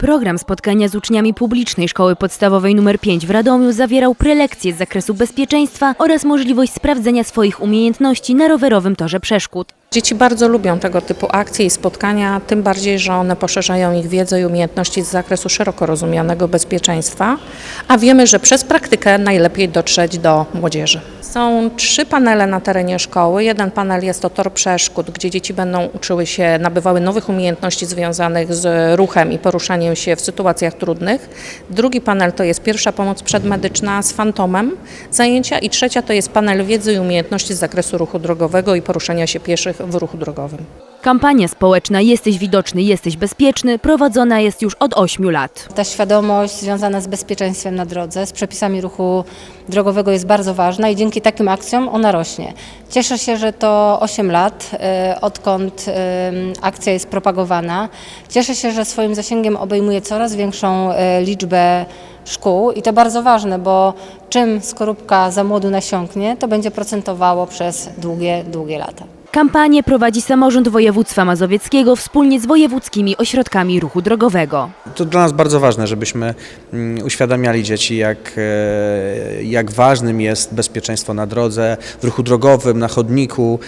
Program spotkania z uczniami publicznej szkoły podstawowej nr 5 w Radomiu zawierał prelekcje z zakresu bezpieczeństwa oraz możliwość sprawdzenia swoich umiejętności na rowerowym torze przeszkód. Dzieci bardzo lubią tego typu akcje i spotkania, tym bardziej, że one poszerzają ich wiedzę i umiejętności z zakresu szeroko rozumianego bezpieczeństwa, a wiemy, że przez praktykę najlepiej dotrzeć do młodzieży. Są trzy panele na terenie szkoły. Jeden panel jest to tor przeszkód, gdzie dzieci będą uczyły się, nabywały nowych umiejętności związanych z ruchem i poruszaniem się w sytuacjach trudnych. Drugi panel to jest pierwsza pomoc przedmedyczna z fantomem zajęcia i trzecia to jest panel wiedzy i umiejętności z zakresu ruchu drogowego i poruszania się pieszych w ruchu drogowym. Kampania społeczna Jesteś widoczny, jesteś bezpieczny prowadzona jest już od 8 lat. Ta świadomość związana z bezpieczeństwem na drodze, z przepisami ruchu drogowego jest bardzo ważna i dzięki takim akcjom ona rośnie. Cieszę się, że to 8 lat, e, odkąd e, akcja jest propagowana. Cieszę się, że swoim zasięgiem obejmuje coraz większą e, liczbę szkół i to bardzo ważne, bo czym skorupka za młodu nasiąknie, to będzie procentowało przez długie, długie lata. Kampanię prowadzi samorząd województwa mazowieckiego wspólnie z wojewódzkimi ośrodkami ruchu drogowego. To dla nas bardzo ważne, żebyśmy mm, uświadamiali dzieci, jak, e, jak ważnym jest bezpieczeństwo na drodze, w ruchu drogowym, na chodniku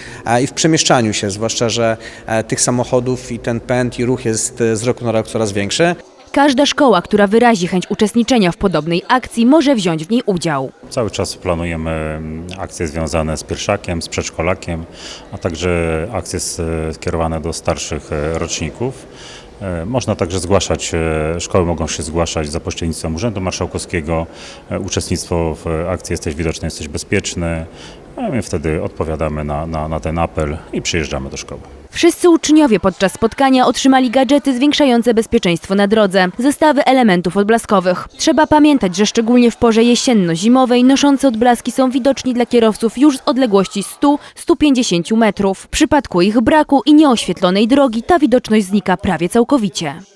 i w przemieszczaniu się, zwłaszcza, że e, tych samochodów i ten pęd i ruch jest e, z roku na rok coraz większy. Każda szkoła, która wyrazi chęć uczestniczenia w podobnej akcji, może wziąć w niej udział. Cały czas planujemy mm, akcje związane z pierwszakiem, z przedszkolakiem, a także akcje s- skierowane do starszych e, roczników. E, Można także zgłaszać, e, szkoły mogą się zgłaszać za pośrednictwem Urzędu Marszałkowskiego. E, Uczestnictwo w akcji Jesteś Widoczny, Jesteś Bezpieczny. My wtedy odpowiadamy na, na, na ten apel i przyjeżdżamy do szkoły. Wszyscy uczniowie podczas spotkania otrzymali gadżety zwiększające bezpieczeństwo na drodze, zestawy elementów odblaskowych. Trzeba pamiętać, że szczególnie w porze jesienno-zimowej noszące odblaski są widoczni dla kierowców już z odległości 100-150 metrów. W przypadku ich braku i nieoświetlonej drogi ta widoczność znika prawie całkowicie.